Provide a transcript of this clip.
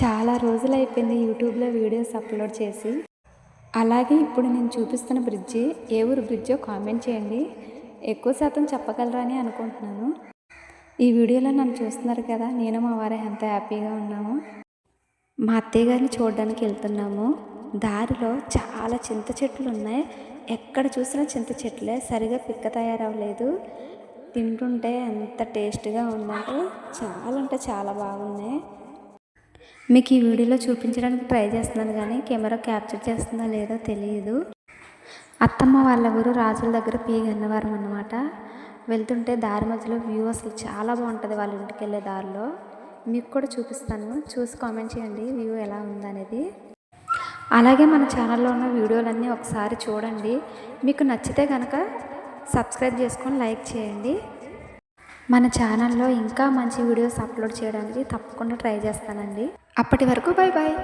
చాలా రోజులు అయిపోయింది యూట్యూబ్లో వీడియోస్ అప్లోడ్ చేసి. అలాగే ఇప్పుడు నేను చూపిస్తున్న బ్రిడ్జి ఏ ఊరు బ్రిడ్జో కామెంట్ చేయండి. ఎక్కువ శాతం చెప్పగలరా అని అనుకుంటున్నాను. ఈ వీడియోలో నన్ను చూస్తున్నారు కదా నేను మా వారే ఎంత హ్యాపీగా ఉన్నాము. మా అత్తయ్య గారిని చూడడానికి వెళ్తున్నాము. దారిలో చాలా చింత చెట్లు ఉన్నాయి. ఎక్కడ చూసినా చింత చెట్లే సరిగా పిక్క తయారవ్వలేదు. తింటుంటే ఎంత టేస్ట్గా ఉందంటే చాలా అంటే చాలా బాగున్నాయి. మీకు ఈ వీడియోలో చూపించడానికి ట్రై చేస్తున్నాను కానీ కెమెరా క్యాప్చర్ చేస్తుందా లేదో తెలియదు. అత్తమ్మ వాళ్ళ ఊరు రాజుల దగ్గర పీ. గన్నవరం అనమాట వెళ్తుంటే దారి మధ్యలో వ్యూ అసలు చాలా బాగుంటుంది వాళ్ళ ఇంటికి వెళ్ళే దారిలో. మీకు కూడా చూపిస్తాను. చూసి కామెంట్ చేయండి వ్యూ ఎలా ఉందనేది. అలాగే మన ఛానల్లో ఉన్న వీడియోలన్నీ ఒకసారి చూడండి. మీకు నచ్చితే కనుక సబ్స్క్రైబ్ చేసుకొని లైక్ చేయండి. మన ఛానల్లో ఇంకా మంచి వీడియోస్ అప్లోడ్ చేయడానికి తప్పకుండా ట్రై చేస్తానండి. అప్పటి వరకు బాయ్ బాయ్